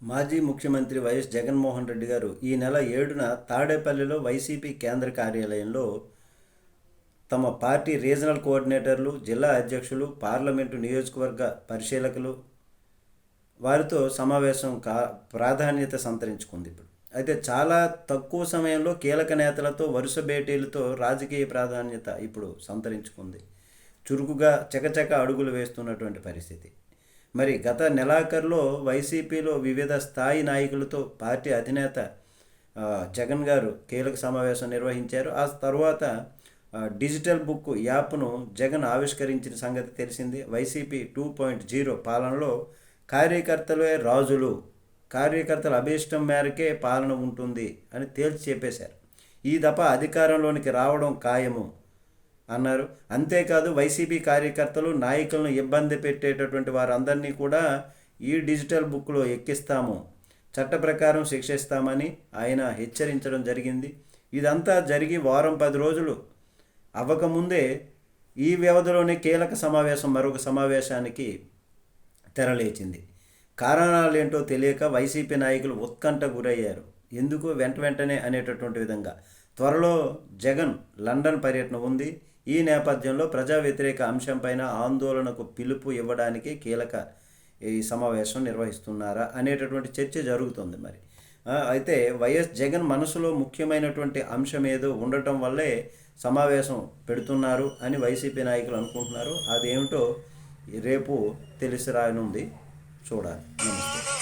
మాజీ ముఖ్యమంత్రి వైఎస్ జగన్మోహన్ రెడ్డి గారు ఈ నెల ఏడున తాడేపల్లిలో వైసీపీ కేంద్ర కార్యాలయంలో తమ పార్టీ రీజనల్ కోఆర్డినేటర్లు జిల్లా అధ్యక్షులు పార్లమెంటు నియోజకవర్గ పరిశీలకులు వారితో సమావేశం కా ప్రాధాన్యత సంతరించుకుంది ఇప్పుడు. అయితే చాలా తక్కువ సమయంలో కీలక నేతలతో వరుస భేటీలతో రాజకీయ ప్రాధాన్యత ఇప్పుడు సంతరించుకుంది. చురుకుగా చకచక అడుగులు వేస్తున్నటువంటి పరిస్థితి. మరి గత నెలాఖరులో వైసీపీలో వివిధ స్థాయి నాయకులతో పార్టీ అధినేత జగన్ గారు కీలక సమావేశం నిర్వహించారు. ఆ తర్వాత డిజిటల్ బుక్ యాప్ను జగన్ ఆవిష్కరించిన సంగతి తెలిసింది. వైసీపీ టూ పాయింట్ జీరో పాలనలో కార్యకర్తలే రాజులు కార్యకర్తల అభీష్టం మేరకే పాలన ఉంటుంది అని తేల్చి చెప్పేశారు. ఈ దఫా అధికారంలోనికి రావడం ఖాయము. అన్నారు. అంతేకాదు వైసీపీ కార్యకర్తలు నాయకులను ఇబ్బంది పెట్టేటటువంటి వారందరినీ కూడా ఈ డిజిటల్ బుక్లో ఎక్కిస్తాము. చట్ట ప్రకారం శిక్షిస్తామని ఆయన హెచ్చరించడం జరిగింది. ఇదంతా జరిగి వారం పది రోజులు అవ్వకముందే ఈ వ్యవధిలోనే కీలక సమావేశం మరొక సమావేశానికి తెరలేచింది. కారణాలు ఏంటో తెలియక వైసీపీ నాయకులు ఉత్కంఠ గురయ్యారు. ఎందుకు? వెంట వెంటనే అనేటటువంటి విధంగా. త్వరలో జగన్ లండన్ పర్యటన ఉంది. ఈ నేపథ్యంలో ప్రజా వ్యతిరేక అంశంపైన ఆందోళనకు పిలుపు ఇవ్వడానికి కీలక ఈ సమావేశం నిర్వహిస్తున్నారా అనేటటువంటి చర్చ జరుగుతుంది మరి. అయితే వైఎస్ జగన్ మనసులో ముఖ్యమైనటువంటి అంశం ఏదో ఉండటం వల్లే సమావేశం పెడుతున్నారు అని వైసీపీ నాయకులు అనుకుంటున్నారు. అదేమిటో రేపు తెలిసి రానుంది. చూడాలి. నమస్తే.